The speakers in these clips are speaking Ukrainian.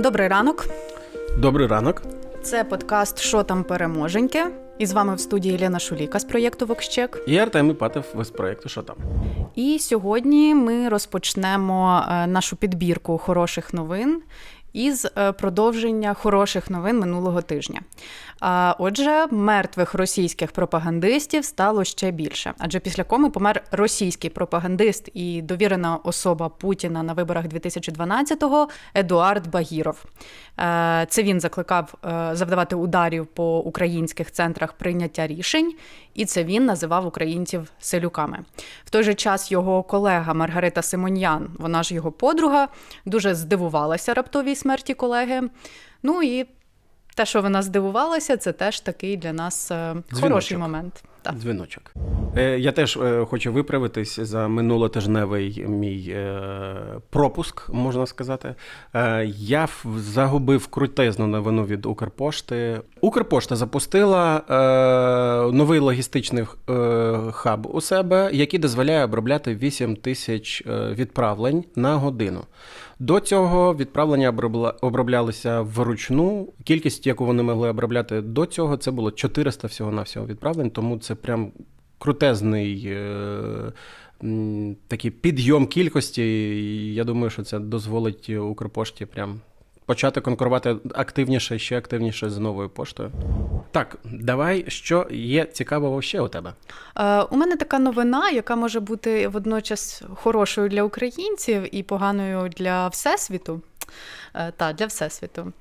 Добрий ранок. Добрий ранок. Це подкаст Що там переможеньке. І з вами в студії Лена Шуліка з проєкту Вокщек. І Артем Іпатов з проєкту Що там? І сьогодні ми розпочнемо е, нашу підбірку хороших новин із е, продовження хороших новин минулого тижня. Отже, мертвих російських пропагандистів стало ще більше. Адже після коми помер російський пропагандист і довірена особа Путіна на виборах 2012-го Едуард Багіров. Е, Це він закликав е, завдавати ударів по українських центрах прийняття рішень, і це він називав українців селюками. В той же час його колега Маргарита Симоньян, вона ж його подруга, дуже здивувалася раптовій смерті колеги. Ну і те, що вона здивувалася, це теж такий для нас Дзвіночок. хороший момент. Так. Дзвіночок. Е, я теж е, хочу виправитись за минулотижневий мій е, пропуск, можна сказати. Я загубив крутезну новину від Укрпошти. Укрпошта запустила новий логістичний хаб у себе, який дозволяє обробляти 8 тисяч відправлень на годину. До цього відправлення оброблялися вручну. Кількість, яку вони могли обробляти до цього, це було 400 всього-навсього відправлень, тому це прям крутезний е, такий підйом кількості. І Я думаю, що це дозволить Укрпошті прям почати конкурувати активніше, ще активніше з новою поштою. Так, давай, що є цікавого ще у тебе? Е, У мене така новина, яка може бути водночас хорошою для українців і поганою для всесвіту. Е, Та, для всесвіту.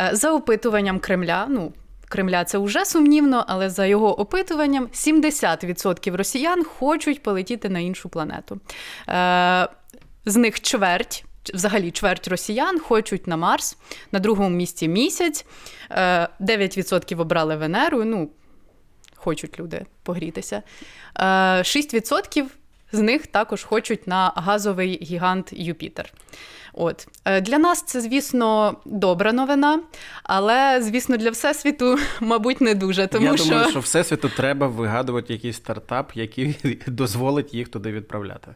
Е, За опитуванням Кремля, ну. Кремля це вже сумнівно, але за його опитуванням 70% росіян хочуть полетіти на іншу планету. Е, З них чверть, взагалі чверть росіян хочуть на Марс, на другому місці місяць, Е, 9% обрали Венеру. Ну, хочуть люди погрітися. Е, 6% з них також хочуть на газовий гігант Юпітер. От Е, для нас це, звісно, добра новина, але, звісно, для всесвіту, мабуть, не дуже. Тому Я що, думаю, що всесвіту треба вигадувати якийсь стартап, який дозволить їх туди відправляти.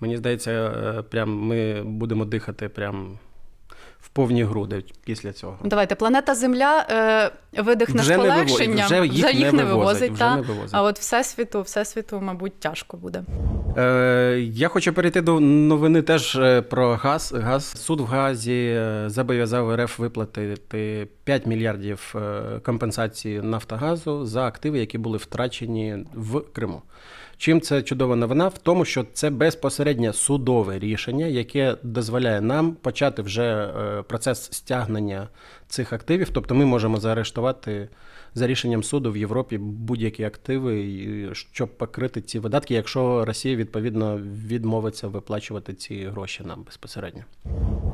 Мені здається, е, прям ми будемо дихати прям в повні груди після цього. давайте планета Земля е, видихне Вже з не виво- полегшенням, вже їх не вивозить, вже та? не вивозить. а от всесвіту, всесвіту, мабуть, тяжко буде. Е, я хочу перейти до новини теж е, про газ. Газ суд в Газі е, зобов'язав РФ виплатити 5 мільярдів е, компенсації Нафтогазу за активи, які були втрачені в Криму. Чим це чудова новина? В тому, що це безпосереднє судове рішення, яке дозволяє нам почати вже е, процес стягнення цих активів. Тобто ми можемо заарештувати за рішенням суду в Європі будь-які активи, щоб покрити ці видатки, якщо Росія відповідно відмовиться виплачувати ці гроші нам безпосередньо.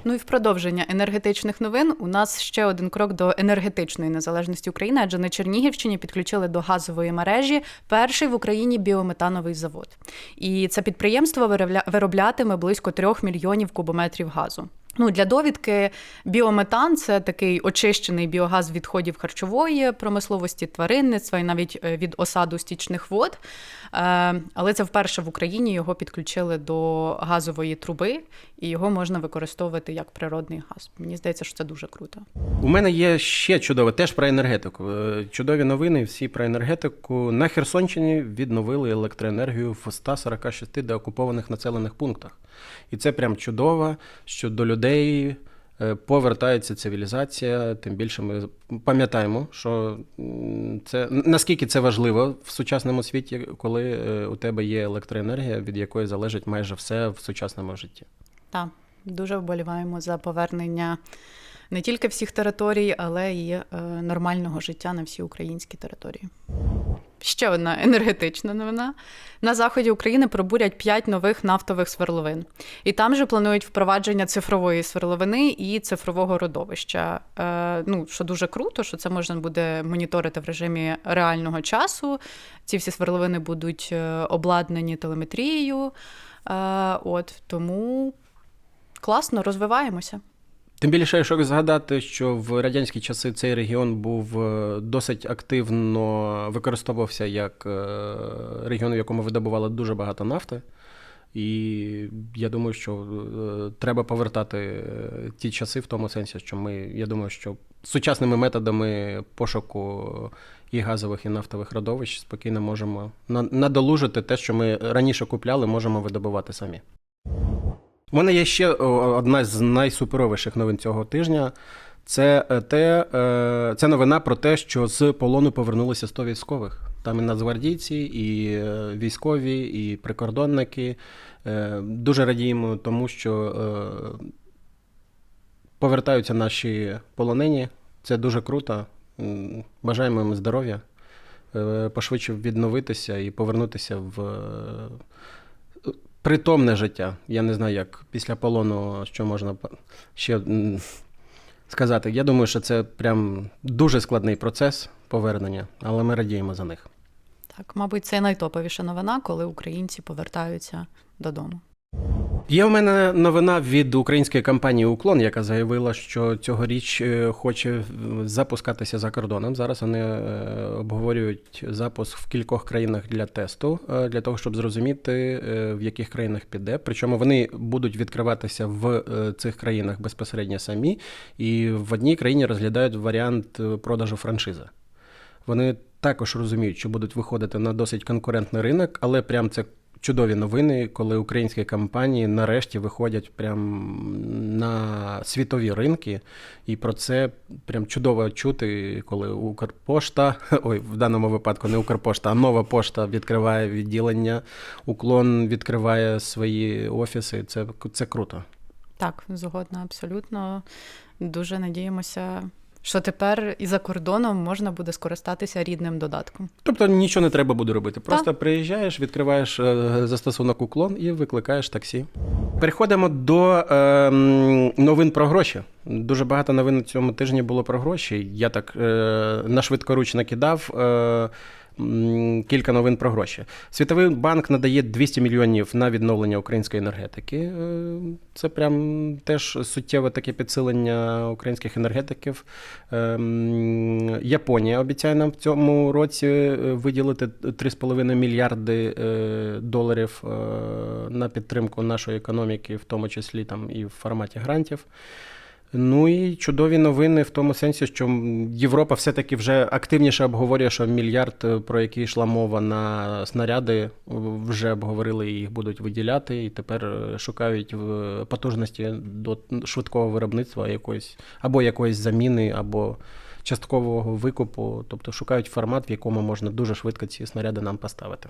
Ну і в продовження енергетичних новин у нас ще один крок до енергетичної незалежності України, адже на Чернігівщині підключили до газової мережі перший в Україні біометановий завод. І це підприємство виробля- вироблятиме близько трьох мільйонів кубометрів газу. Ну, для довідки, біометан це такий очищений біогаз відходів харчової промисловості, тваринництва і навіть е, від осаду стічних вод. Е, Але це вперше в Україні його підключили до газової труби, і його можна використовувати як природний газ. Мені здається, що це дуже круто. У мене є ще чудове, теж про енергетику. Е, Чудові новини всі про енергетику. На Херсонщині відновили електроенергію в 146 деокупованих населених пунктах. І це прям чудово, що до людей е, повертається цивілізація. Тим більше ми пам'ятаємо, що це наскільки це важливо в сучасному світі, коли е, у тебе є електроенергія, від якої залежить майже все в сучасному житті. Так, дуже вболіваємо за повернення не тільки всіх територій, але й е, нормального життя на всій українській території. Ще одна енергетична новина. На заході України пробурять 5 нових нафтових сверловин. І там же планують впровадження цифрової сверловини і цифрового родовища. Е, ну, що дуже круто, що це можна буде моніторити в режимі реального часу. Ці всі сверловини будуть е, обладнані телеметрією. Е, от тому класно, розвиваємося. Тим більше, якщо згадати, що в радянські часи цей регіон був е, досить активно використовувався як е, регіон, в якому видобували дуже багато нафти. І я думаю, що е, треба повертати ті часи в тому сенсі, що ми, я думаю, що сучасними методами пошуку і газових, і нафтових родовищ спокійно можемо на- надолужити те, що ми раніше купляли, можемо видобувати самі. У мене є ще одна з найсуперовіших новин цього тижня. Це е, те, е, це новина про те, що з полону повернулися 100 військових. Там і нацгвардійці, і е, військові, і прикордонники. Дуже радіємо тому, що повертаються наші полонені. Це дуже круто. Бажаємо їм здоров'я, пошвидше відновитися і повернутися в притомне життя. Я не знаю, як після полону, що можна ще сказати. Я думаю, що це прям дуже складний процес повернення, але ми радіємо за них. Так, мабуть, це найтоповіша новина, коли українці повертаються додому. Є в мене новина від української компанії Уклон, яка заявила, що цьогоріч е, хоче е, запускатися за кордоном. Зараз вони е, обговорюють запуск в кількох країнах для тесту, для того, щоб зрозуміти, в яких країнах піде. Причому вони будуть відкриватися в цих країнах безпосередньо самі, і в одній країні розглядають варіант продажу франшизи. Вони також розуміють, що будуть виходити на досить конкурентний ринок, але прям це чудові новини, коли українські компанії нарешті виходять прям на світові ринки, і про це прям чудово чути, коли Укрпошта, ой, в даному випадку не Укрпошта, а нова пошта відкриває відділення, уклон відкриває свої офіси. Це, це круто. Так, згодна, абсолютно. Дуже надіємося, що тепер і за кордоном можна буде скористатися рідним додатком. Тобто нічого не треба буде робити. Просто приїжджаєш, відкриваєш е, застосунок уклон і викликаєш таксі. Переходимо до е, новин про гроші. Дуже багато новин на цьому тижні було про гроші. Я так е, на швидкоруч накидав. Е, Кілька новин про гроші. Світовий банк надає 200 мільйонів на відновлення української енергетики. Е, Це прям теж суттєве таке підсилення українських енергетиків. Е, Японія обіцяє нам в цьому році е, виділити 3,5 мільярди доларів на підтримку нашої економіки, в тому числі там і в форматі грантів. Ну і чудові новини в тому сенсі, що Європа все-таки вже активніше обговорює, що мільярд, е, про який йшла мова на снаряди, вже обговорили і їх будуть виділяти, і тепер е, шукають потужності до швидкого виробництва якоїсь або якоїсь заміни, або часткового викупу, тобто шукають формат, в якому можна дуже швидко ці снаряди нам поставити.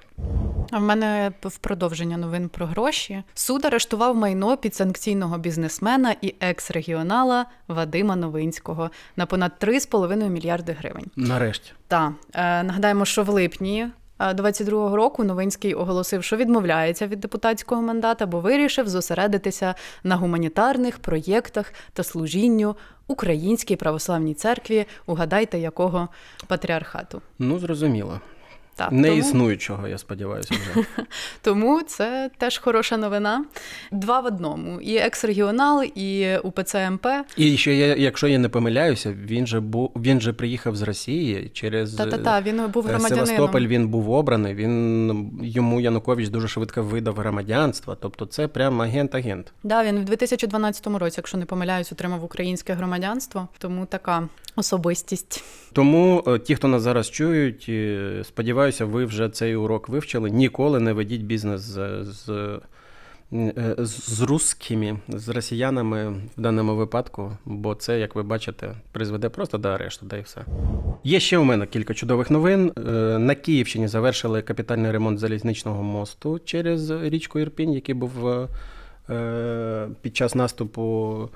А в мене в продовження новин про гроші. Суд арештував майно підсанкційного бізнесмена і екс-регіонала Вадима Новинського на понад 3,5 мільярди гривень. Нарешті. Та е, нагадаємо, що в липні. 22-го року Новинський оголосив, що відмовляється від депутатського мандата, бо вирішив зосередитися на гуманітарних проєктах та служінню Українській православній церкві. Угадайте, якого патріархату. Ну, зрозуміло. Так, Не тому- існуючого, я сподіваюся, вже. Тому це теж хороша новина. Два в одному: і екс-регіонал, і УПЦ МП. І ще я, якщо я не помиляюся, він же був він же приїхав з Росії через Та та та він був е, громадянином. Севастополь. Він був обраний. Він йому Янукович дуже швидко видав громадянство. Тобто, це прям агент-агент. Да, він в 2012 році, якщо не помиляюсь, отримав українське громадянство. Тому така особистість. Тому е, ті, хто нас зараз чують, е, сподіваюся, ви вже цей урок вивчили. Ніколи не ведіть бізнес з. е, з з русскими, з росіянами в даному випадку, бо це, як ви бачите, призведе просто до арешту, да і все. Є ще у мене кілька чудових новин. Е, На Київщині завершили капітальний ремонт залізничного мосту через річку Ірпінь, який був е, під час наступу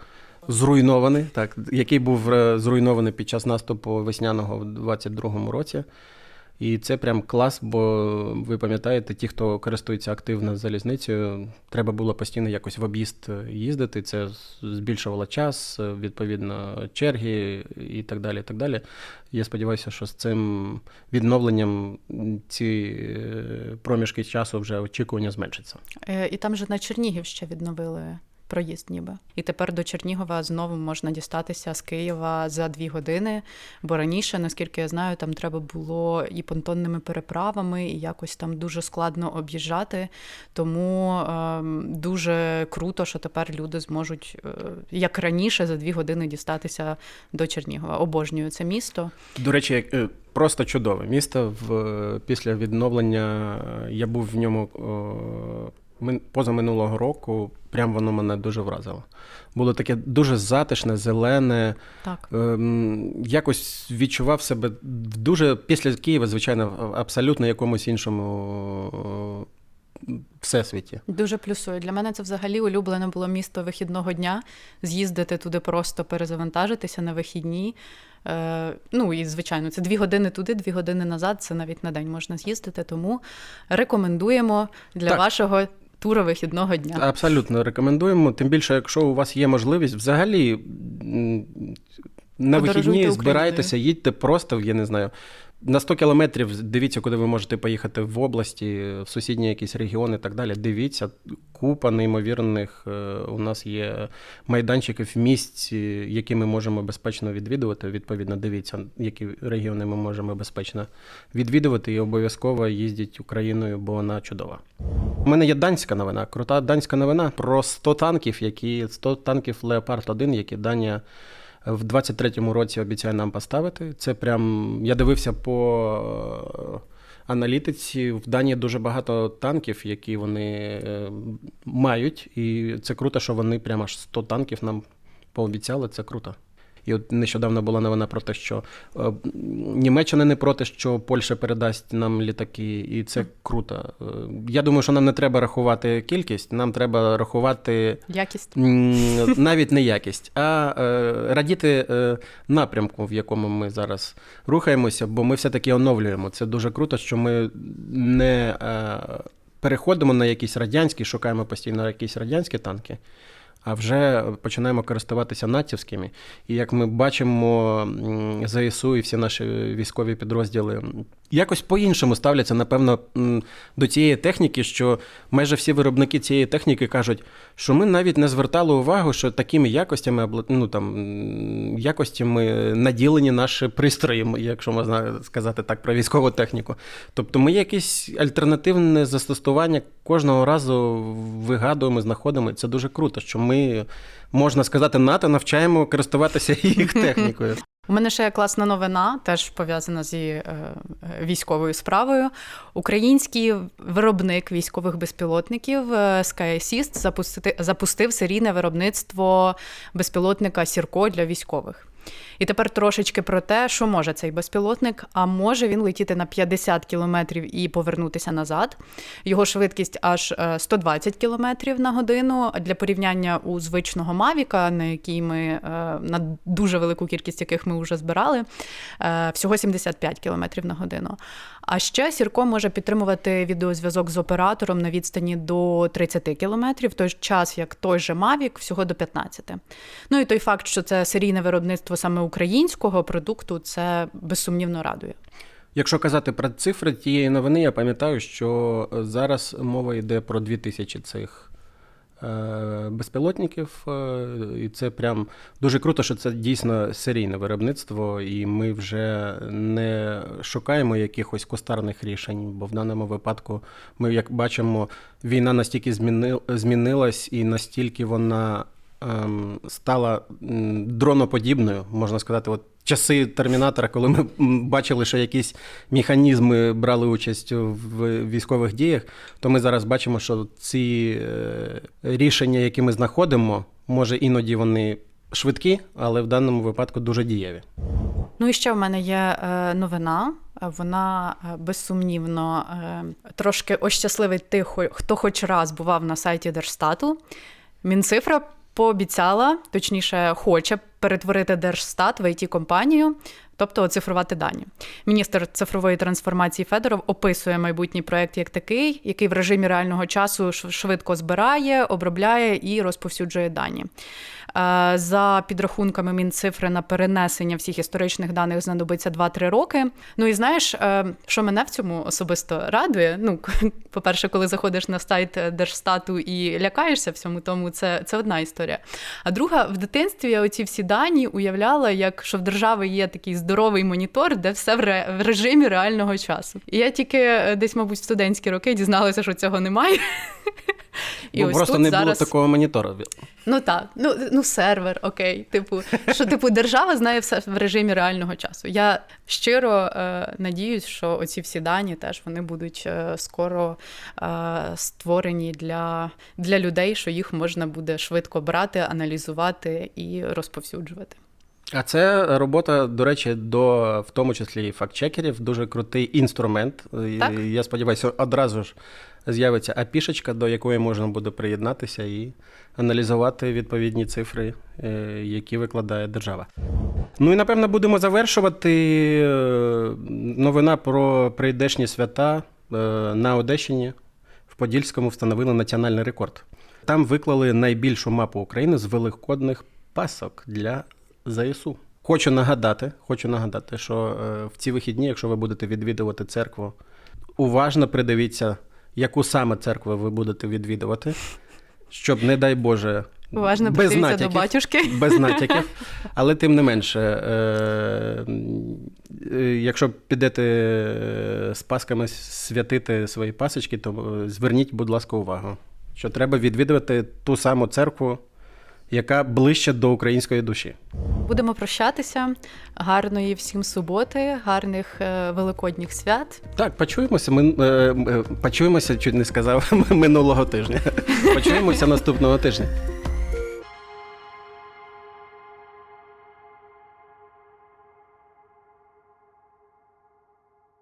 зруйнований, так, який був зруйнований під час наступу весняного в 22-му році. І це прям клас, бо ви пам'ятаєте, ті, хто користується активно залізницею, треба було постійно якось в об'їзд їздити. Це збільшувало час, відповідно, черги і так далі. І так далі. Я сподіваюся, що з цим відновленням ці е, проміжки часу вже очікування зменшаться. Е, І там же на Чернігів ще відновили проїзд ніби. І тепер до Чернігова знову можна дістатися з Києва за дві години. Бо раніше, наскільки я знаю, там треба було і понтонними переправами, і якось там дуже складно об'їжджати. Тому ем, дуже круто, що тепер люди зможуть, е, як раніше, за дві години дістатися до Чернігова. Обожнюю це місто. До речі, як, е, просто чудове місто. В, е, після відновлення е, я був в ньому е, позаминулого року. Прям воно мене дуже вразило. Було таке дуже затишне, зелене. Так. Ем, якось відчував себе дуже після Києва, звичайно, в абсолютно якомусь іншому всесвіті. Дуже плюсую. Для мене це взагалі улюблене було місто вихідного дня. З'їздити туди просто перезавантажитися на вихідні. Е, ну і звичайно, це дві години туди, дві години назад. Це навіть на день можна з'їздити. Тому рекомендуємо для Так. вашого туру вихідного дня. Абсолютно рекомендуємо. Тим більше, якщо у вас є можливість, взагалі на вихідні збирайтеся, їдьте просто, я не знаю. На 100 кілометрів дивіться, куди ви можете поїхати в області, в сусідні якісь регіони і так далі. Дивіться, купа неймовірних е, у нас є майданчиків місць, які ми можемо безпечно відвідувати. Відповідно, дивіться, які регіони ми можемо безпечно відвідувати, і обов'язково їздіть Україною, бо вона чудова. У мене є данська новина, крута данська новина про 100 танків, які 100 танків Леопард 1, які Данія в 23-му році обіцяє нам поставити. Це прям я дивився по е, аналітиці. В Данії дуже багато танків, які вони е, мають, і це круто, що вони прямо аж 100 танків нам пообіцяли. Це круто. І от нещодавно була новина про те, що е, Німеччина не проти, що Польща передасть нам літаки, і це круто. Е, Я думаю, що нам не треба рахувати кількість, нам треба рахувати Якість. навіть не якість, а е, радіти напрямку, в якому ми зараз рухаємося, бо ми все-таки оновлюємо. Це дуже круто, що ми не переходимо на якісь радянські, шукаємо постійно якісь радянські танки. А вже починаємо користуватися натівськими. І як ми бачимо, ЗСУ і всі наші військові підрозділи якось по-іншому ставляться, напевно, до цієї техніки, що майже всі виробники цієї техніки кажуть, що ми навіть не звертали увагу, що такими якостями, ну, там, якостями наділені наші пристрої, якщо можна сказати так, про військову техніку. Тобто ми якесь альтернативне застосування кожного разу вигадуємо, знаходимо. Це дуже круто, що ми, можна сказати, НАТО навчаємо користуватися їх технікою. У мене ще класна новина, теж пов'язана з е, військовою справою. Український виробник військових безпілотників е, Sky запустити, запустив серійне виробництво безпілотника Сірко для військових. І тепер трошечки про те, що може цей безпілотник, а може він летіти на 50 кілометрів і повернутися назад. Його швидкість аж е, 120 кілометрів на годину. Для порівняння у звичного Мавіка, на який ми е, на дуже велику кількість яких ми вже збирали, е, всього 75 кілометрів на годину. А ще Сірко може підтримувати відеозв'язок з оператором на відстані до 30 кілометрів, той час як той же Mavic всього до 15. Ну і той факт, що це серійне виробництво саме українського продукту, це безсумнівно радує. Якщо казати про цифри тієї новини, я пам'ятаю, що зараз мова йде про 2000 цих е, безпілотників, е, і це прям дуже круто, що це дійсно серійне виробництво, і ми вже не шукаємо якихось кустарних рішень, бо в даному випадку ми, як бачимо, війна настільки змінилась і настільки вона стала дроноподібною, можна сказати, от часи термінатора, коли ми бачили, що якісь механізми брали участь в військових діях, то ми зараз бачимо, що ці е, рішення, які ми знаходимо, може іноді вони швидкі, але в даному випадку дуже дієві. Ну і ще в мене є е, новина. Вона е, безсумнівно трошки ощасливить тих, хто хоч раз бував на сайті Держстату. Мінцифра пообіцяла, точніше, хоче перетворити Держстат в it компанію тобто оцифрувати дані. Міністр цифрової трансформації Федоров описує майбутній проект як такий, який в режимі реального часу швидко збирає, обробляє і розповсюджує дані. Е, За підрахунками Мінцифри на перенесення всіх історичних даних знадобиться 2-3 роки. Ну і знаєш, е, що мене в цьому особисто радує? Ну, по-перше, коли заходиш на сайт Держстату і лякаєшся всьому тому, це, це одна історія. А друга, в дитинстві я оці всі дані уявляла, як що в держави є такий здоровий монітор, де все в, ре, в режимі реального часу. І я тільки е, десь, мабуть, в студентські роки дізналася, що цього немає. І Бо ось просто тут не зараз... було такого монітору. Ну так, ну, ну сервер, окей. Типу, що типу держава знає все в режимі реального часу. Я щиро е, надіюсь, що оці всі дані теж вони будуть е, скоро е, створені для, для людей, що їх можна буде швидко брати, аналізувати і розповсюджувати. А це робота, до речі, до в тому числі і фактчекерів, дуже крутий інструмент. Так. Я сподіваюся, одразу ж з'явиться апішечка, до якої можна буде приєднатися і аналізувати відповідні цифри, е, які викладає держава. Ну і напевно будемо завершувати. Е, Новина про прийдешні свята е, на Одещині в Подільському встановили національний рекорд. Там виклали найбільшу мапу України з великодних пасок для ЗСУ. Хочу нагадати, хочу нагадати, що в ці вихідні, якщо ви будете відвідувати церкву, уважно придивіться, яку саме церкву ви будете відвідувати, щоб, не дай Боже, Уважно без натяків, до батюшки. без натяків. Але тим не менше, е, е, якщо підете е, з пасками святити свої пасочки, то е, зверніть, будь ласка, увагу, що треба відвідувати ту саму церкву, яка ближче до української душі. Будемо прощатися. Гарної всім суботи, гарних е, великодніх свят. Так, почуємося. Ми е, е, почуємося, чуть не сказав минулого тижня. Почуємося наступного тижня.